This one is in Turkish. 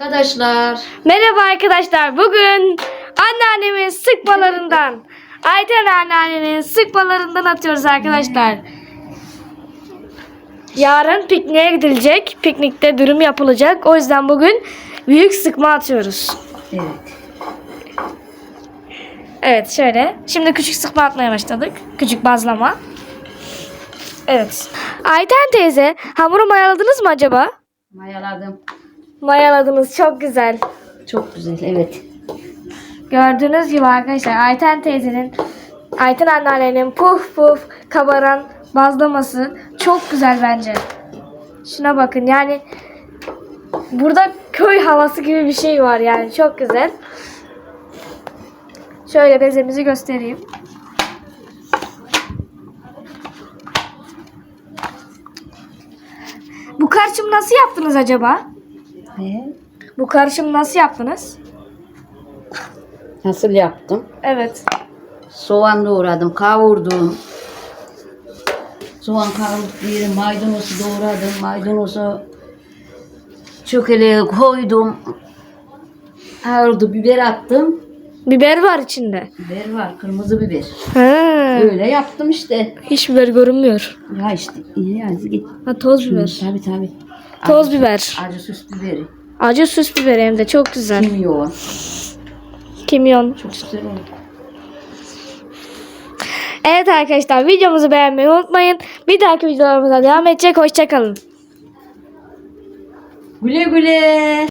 Arkadaşlar Merhaba arkadaşlar. Bugün anneannemin sıkmalarından, Ayten anneannenin sıkmalarından atıyoruz arkadaşlar. Yarın pikniğe gidilecek. Piknikte dürüm yapılacak. O yüzden bugün büyük sıkma atıyoruz. evet. Evet şöyle. Şimdi küçük sıkma atmaya başladık. Küçük bazlama. Evet. Ayten teyze hamuru mayaladınız mı acaba? Mayaladım. Mayaladınız. Çok güzel. Çok güzel evet. Gördüğünüz gibi arkadaşlar Ayten teyzenin Ayten anneannenin puf puf kabaran bazlaması çok güzel bence. Şuna bakın yani burada köy havası gibi bir şey var yani çok güzel. Şöyle bezemizi göstereyim. Bu karışımı nasıl yaptınız acaba? Bu karışımı nasıl yaptınız? Nasıl yaptım? Evet. Soğan doğradım, kavurdum. Soğan diyelim, maydanozu doğradım. Maydanozu çökeleğe koydum. Kavurdu, biber attım. Biber var içinde. Biber var, kırmızı biber. Ha. Öyle yaptım işte. Hiç biber görünmüyor. Ya işte, iyi ya git. Ha toz biber. Tabii tabii. Toz biber. Acı süs biberi. Acı süs biber hem de çok güzel. Kimyon. Kimyon. Çok güzel oldu. Evet arkadaşlar videomuzu beğenmeyi unutmayın. Bir dahaki videolarımıza devam edecek. Hoşçakalın. Güle güle.